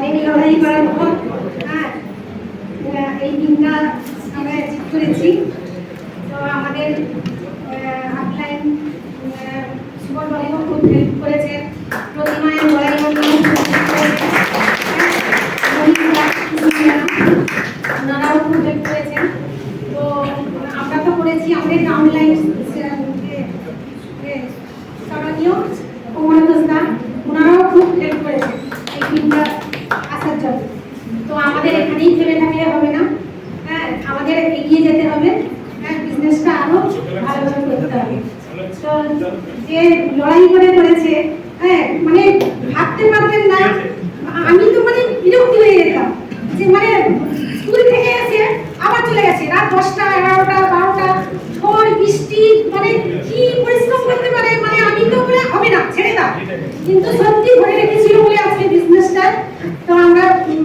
অনেক লড়াই করার পর এই দিনটা আমরা অ্যাচিভ করেছি। তো আমাদের আপলাইন সুবল খুব হেল্প করেছে। প্রতিমায় বাবু ওনারাও খুব হেল্প করেছেন তো আমরা তো করেছি আমাদের অনলাইন স্মরণীয় কুমার দোস্তা ওনারাও খুব হেল্প করেছেন এই দিনটা আসার জন্য তো আমাদের এখানেই থেমে থাকলে হবে না। হ্যাঁ আমাদের এগিয়ে যেতে হবে। হ্যাঁ বিজনেসটা আরও ভালোভাবে করতে হবে। তো যে লড়াই করে করেছে হ্যাঁ মানে ভাবতে পারবেন না। আমি তো মানে বিরক্তি হয়ে যেতাম যে মানে স্কুল থেকে এসে আবার চলে গেছে। রাত দশটা, এগারোটা, বারোটা, ঝড়, বৃষ্টি মানে কি পরিশ্রম করতে পারে? মানে আমি তো বলে হবে না, ছেড়ে দাও। কিন্তু সত্যি ধরে রেখেছিল বলে আজকে বিজনেসটা তো আমরা উম,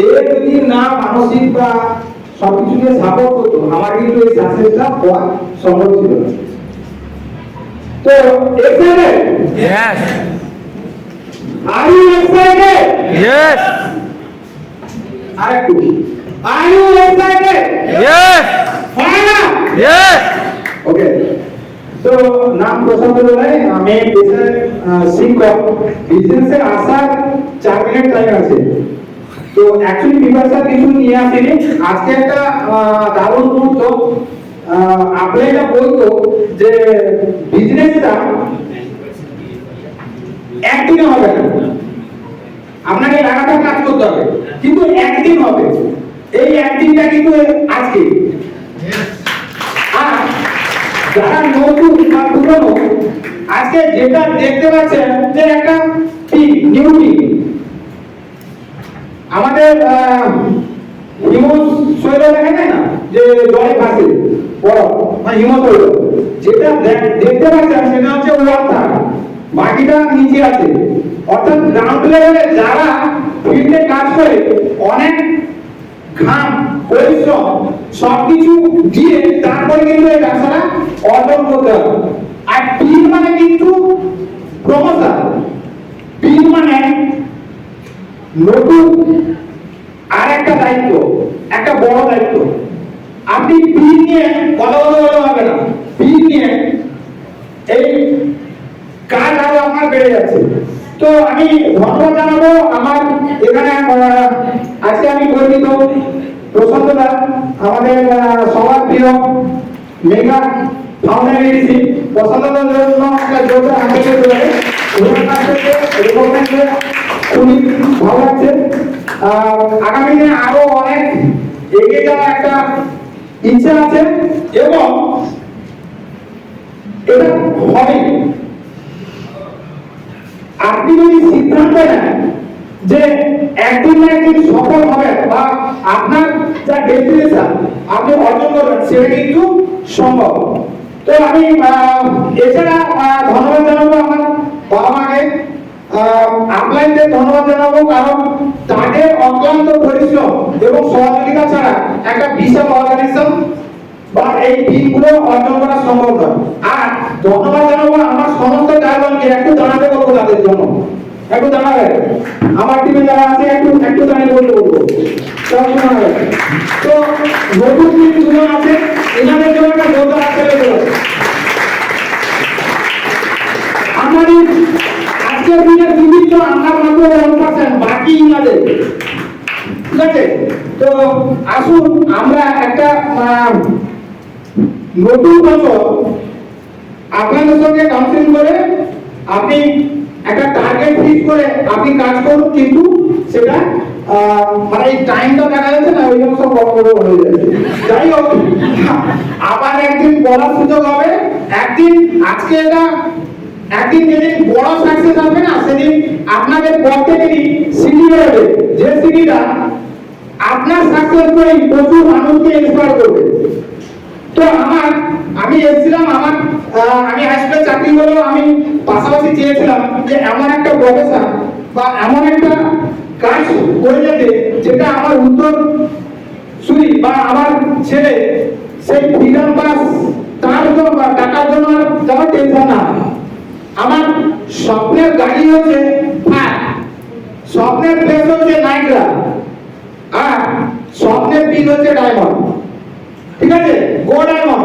এ যদি না মানসিক বা সবকিছুকে সাপোর্ট করতো আমার কিন্তু এই সাকসেসটা হওয়া সম্ভব ছিল না। তো excited Yes. Are you excited Yes. আর একটু। Are you excited Yes. Final Yes. Okay তো নাম প্রশান্ত রায় আমি পেশায় শিক্ষক বিজনেসে আসার চার মিনিট টাইম আছে। তো অ্যাকচুয়ালি প্রিপারেশন কিছু নিয়ে আসিনি। আজকে একটা দারুণ মুহূর্ত। আপনি এটা বলতো যে বিজনেসটা একদিনে হবে না। আপনাকে লাগাতার কাজ করতে হবে। কিন্তু একদিন হবে। এই একদিনটা কিন্তু আজকে। আর যারা নতুন বা পুরনো, আজকে যেটা দেখতে পাচ্ছেন যে একটা টিম নিউ টিম আমাদের হিমস শৈল দেখা যায় না? যে জলে ভাসে বড় মানে হিমশৈল যেটা দেখ- দেখতে পাচ্ছেন সেটা হচ্ছে ওয়াটার বাকিটা নিচে আছে। অর্থাৎ গ্রাউন্ড লেভেলে যারা ফিল্ডে কাজ করে, অনেক ঘাম, পরিশ্রম, সবকিছু দিয়ে তারপরে কিন্তু এই ব্যবসাটা অর্জন করতে হবে। আর টিম মানে কিন্তু প্রমোশন। টিম মানে নতুন আর একটা দায়িত্ব, একটা বড় দায়িত্ব। আপনি পিন নিয়ে কথা বলতে হবে না। পিন নিয়ে এই কাজ আরও আমার বেড়ে যাচ্ছে। তো আমি ধন্যবাদ জানাব আমার এখানে আজকে আমি গর্বিত। প্রশান্ত দা আমাদের সবার প্রিয় মেগা ফাউন্ডার এডিসি প্রশান্ত দার জন্য একটা জোরদার হাতে আগামী দিনে আরও অনেক এগিয়ে একটা ইচ্ছা আছে এবং এটা হবে আপনি যদি সিদ্ধান্ত নেন যে একদিন না সফল হবেন বা আপনার যা ডেস্টিনেশন আপনি অর্জন করবেন সেটা কিন্তু সম্ভব তো আমি এছাড়া ধন্যবাদ জানাব বাবা মাকে আপনাদের ধন্যবাদ জানাব, কারণ তাদের অক্লান্ত পরিশ্রম এবং সহযোগিতা ছাড়া একটা বিশাল অর্গানাইজেশন বা এই টিমগুলো অর্জন করা সম্ভব নয়। আর ধন্যবাদ জানাব আমার সমস্ত ড্রাইভারকে একটু দাঁড়াতে বলব তাদের জন্য। একটু দাঁড়াবে আমার টিমে যারা আছে, একটু একটু দাঁড়িয়ে বলতে বলব। তো নতুন টিম দুজন আছে, এনাদের জন্য একটা জোরদার হাত আছে? তো আসুন আমরা একটা নতুন বছর আপনাদের সঙ্গে কাউন্সিলিং করে আপনি একটা টার্গেট ফিক্স করে আপনি কাজ করুন, কিন্তু সেটা মানে এই টাইমটা দেখা যাচ্ছে না, ওই জন্য সব বড় বড় হয়ে যাচ্ছে যাই হোক, আবার একদিন বলার সুযোগ হবে। একদিন, আজকে এটা, একদিন যেদিন বড় সাকসেস হবে না, সেদিন আপনাদের প্রত্যেকেরই সিটি বেরোবে যে সিটিটা আপনার সাকসেস করে প্রচুর মানুষকে ইন্সপায়ার করবে। তো আমার, আমি এসেছিলাম, আমার আমি হাই স্কুলে চাকরি করলেও আমি পাশাপাশি চেয়েছিলাম যে এমন একটা প্রফেশন বা এমন একটা কাজ করে যেতে যেটা আমার উত্তর সুরি বা আমার ছেলে সেই ফ্রিডম পাস তার জন্য বা টাকার জন্য আর যেন টেনশন না। আমার স্বপ্নের গাড়ি হচ্ছে স্বপ্নের প্লেস হচ্ছে নাইগ্রা আর স্বপ্নের দিন হচ্ছে ডায়মন্ড ঠিক আছে? গো ডায়মন্ড